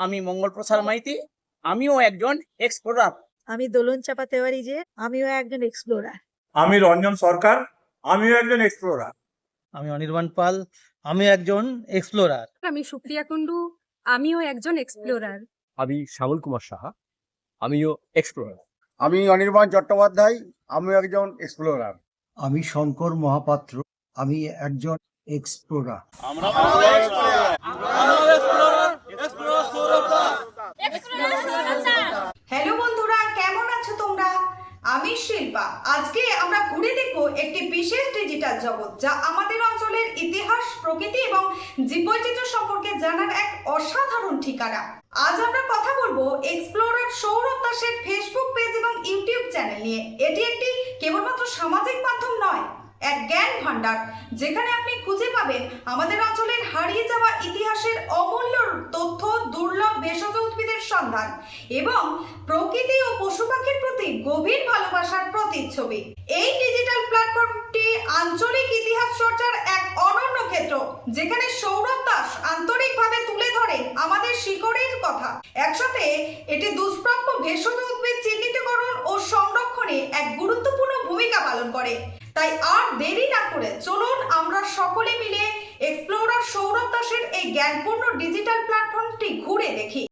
আমি মঙ্গল প্রসাদ মাইতি আমিও একজন এক্সপ্লোরার আমি দোলন চাপাতে পারি যে আমিও একজন এক্সপ্লোরার আমি রঞ্জন সরকার আমিও একজন এক্সপ্লোরার আমি অনির্বাণ পাল আমি একজন এক্সপ্লোরার আমি সুপ্রিয়া কুন্ডু আমিও একজন এক্সপ্লোরার আমি শ্যামল কুমার সাহা আমিও এক্সপ্লোরার আমি অনির্বাণ চট্টোপাধ্যায় আমিও একজন এক্সপ্লোরার আমি শঙ্কর মহাপাত্র আমি একজন এক্সপ্লোরার হ্যালো বন্ধুরা, কেমন আছো তোমরা? আমি শিল্পা। আজকে আমরা ঘুরে দেখব একটি বিশেষ ডিজিটাল জগৎ যা আমাদের অঞ্চলের ইতিহাস, প্রকৃতি এবং জীববৈচিত্র্য সম্পর্কে জানার এক অসাধারণ ঠিকানা। আজ আমরা কথা বলব এক্সপ্লোরার সৌরভ দাসের ফেসবুক পেজ এবং ইউটিউব চ্যানেল নিয়ে। এটি একটি কেবলমাত্র সামাজিক মাধ্যম নয়, এক জ্ঞান ভান্ডার যেখানে আপনি খুঁজে পাবেন আমাদের অঞ্চলের হারিয়ে যাওয়া ইতিহাসের সন্ধান এবং প্রকৃতি ও পশু পাখির প্রতি গভীর ভালোবাসার প্রতিচ্ছবি। এই ডিজিটাল প্ল্যাটফর্মটি আঞ্চলিক ইতিহাস চর্চার এক অনন্য ক্ষেত্র, যেখানে সৌরভ দাস আন্তরিকভাবে তুলে ধরেন আমাদের শিকড়ের কথা। একসাথে এটি দুষ্প্রাপ্য ভেষজ উদ্ভিদ চিহ্নিতকরণ ও সংরক্ষণে এক গুরুত্বপূর্ণ ভূমিকা পালন করে। তাই আর দেরি না করে চলুন আমরা সকলে মিলে এক্সপ্লোরার সৌরভ দাসের এই জ্ঞানপূর্ণ ডিজিটাল প্ল্যাটফর্মটি ঘুরে দেখি।